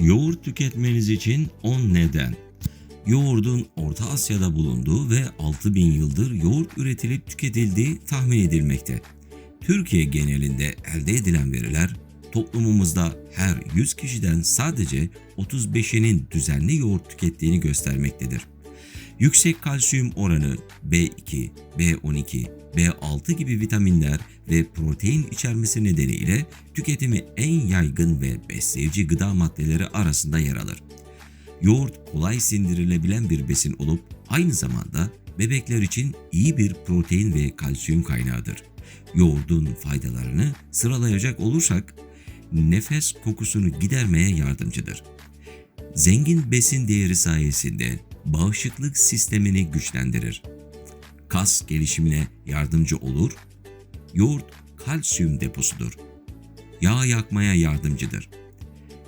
Yoğurt tüketmeniz için 10 neden. Yoğurdun Orta Asya'da bulunduğu ve 6000 yıldır yoğurt üretilip tüketildiği tahmin edilmekte. Türkiye genelinde elde edilen veriler toplumumuzda her 100 kişiden sadece 35'inin düzenli yoğurt tükettiğini göstermektedir. Yüksek kalsiyum oranı B2, B12, B6 gibi vitaminler ve protein içermesi nedeniyle tüketimi en yaygın ve besleyici gıda maddeleri arasında yer alır. Yoğurt kolay sindirilebilen bir besin olup aynı zamanda bebekler için iyi bir protein ve kalsiyum kaynağıdır. Yoğurdun faydalarını sıralayacak olursak nefes kokusunu gidermeye yardımcıdır. Zengin besin değeri sayesinde bağışıklık sistemini güçlendirir. Kas gelişimine yardımcı olur. Yoğurt kalsiyum deposudur. Yağ yakmaya yardımcıdır.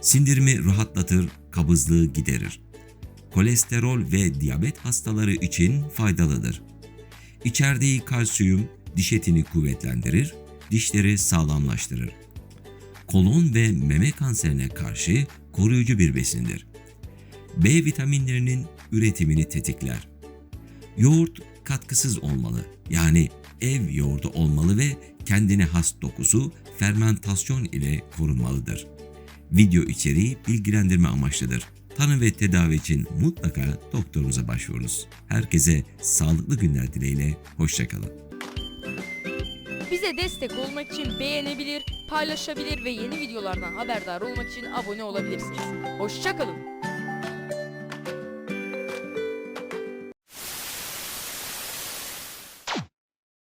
Sindirimi rahatlatır, kabızlığı giderir. Kolesterol ve diyabet hastaları için faydalıdır. İçerdiği kalsiyum diş etini kuvvetlendirir, dişleri sağlamlaştırır. Kolon ve meme kanserine karşı koruyucu bir besindir. B vitaminlerinin üretimini tetikler. Yoğurt katkısız olmalı. Yani ev yoğurdu olmalı ve kendine has dokusu fermentasyon ile korunmalıdır. Video içeriği bilgilendirme amaçlıdır. Tanı ve tedavi için mutlaka doktorunuza başvurunuz. Herkese sağlıklı günler dileğiyle, hoşçakalın. Bize destek olmak için beğenebilir, paylaşabilir ve yeni videolardan haberdar olmak için abone olabilirsiniz. Hoşçakalın.